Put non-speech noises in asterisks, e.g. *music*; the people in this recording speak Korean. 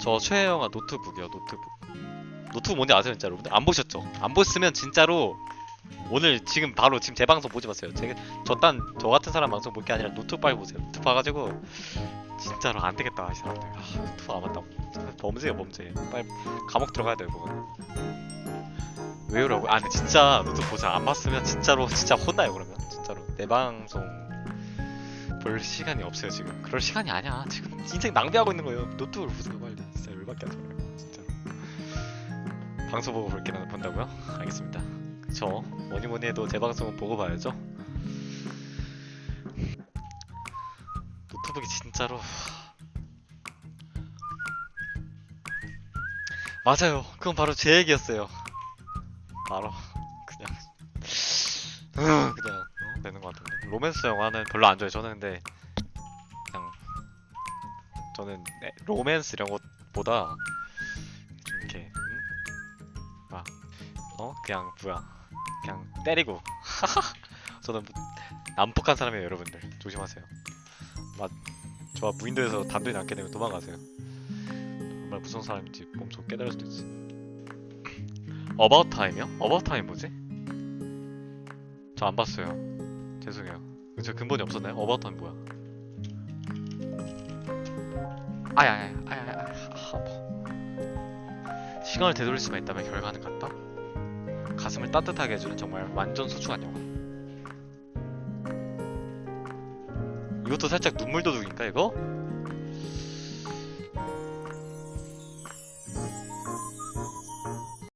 저 최애 영화 노트북이요 노트북. 노트북 뭔지 아세요 진짜 여러분들? 안 보셨죠? 안 보셨으면 진짜로 오늘 지금 바로 지금 제 방송 보지 마세요. 저딴 저 같은 사람 방송 볼 게 아니라 노트북 빨리 보세요. 노트북 봐가지고 진짜로 안 되겠다 이 사람들. 아 노트북 안 진짜 범죄야 범죄. 빨리 감옥 들어가야 돼요 그거 왜 그러고? 아 근데 진짜 노트북 보세요 안 봤으면 진짜로 진짜 혼나요 그러면. 진짜로. 내 방송 볼 시간이 없어요 지금. 그럴 시간이 아니야. 지금 인생 낭비하고 있는 거예요. 노트북을 보세요 진짜 열받게 하지 말고 진짜로 방송 보고 볼게 본다고요? 알겠습니다. 그쵸 뭐니 뭐니 해도 제 방송은 보고 봐야죠. 노트북이 진짜로. 맞아요. 그건 바로 제 얘기였어요. 바로. 그냥. 그냥 어? 되는 것 같은데. 로맨스 영화는 별로 안 좋아해요. 저는 근데 그냥 저는 네, 로맨스 이런 것보다 좀 이렇게 음? 막 어? 그냥 뭐야 그냥 때리고 *laughs* 저는 뭐 난폭한 사람이에요 여러분들 조심하세요 막 저와 무인도에서 단둘이 남게 되면 도망가세요 정말 무서운 사람인지 몸소 깨달을 수도 있지 어바웃 타임이요? 어바웃 타임 뭐지? 저 안 봤어요 죄송해요 저 근본이 없었나요? 어바웃 타임 뭐야 아야야야 아야야야 아, 아파 시간을 되돌릴 수가 있다면 결과는 같다? 가슴을 따뜻하게 해주는 정말 완전 소중한 영화 이것도 살짝 눈물 도둑인가 이거?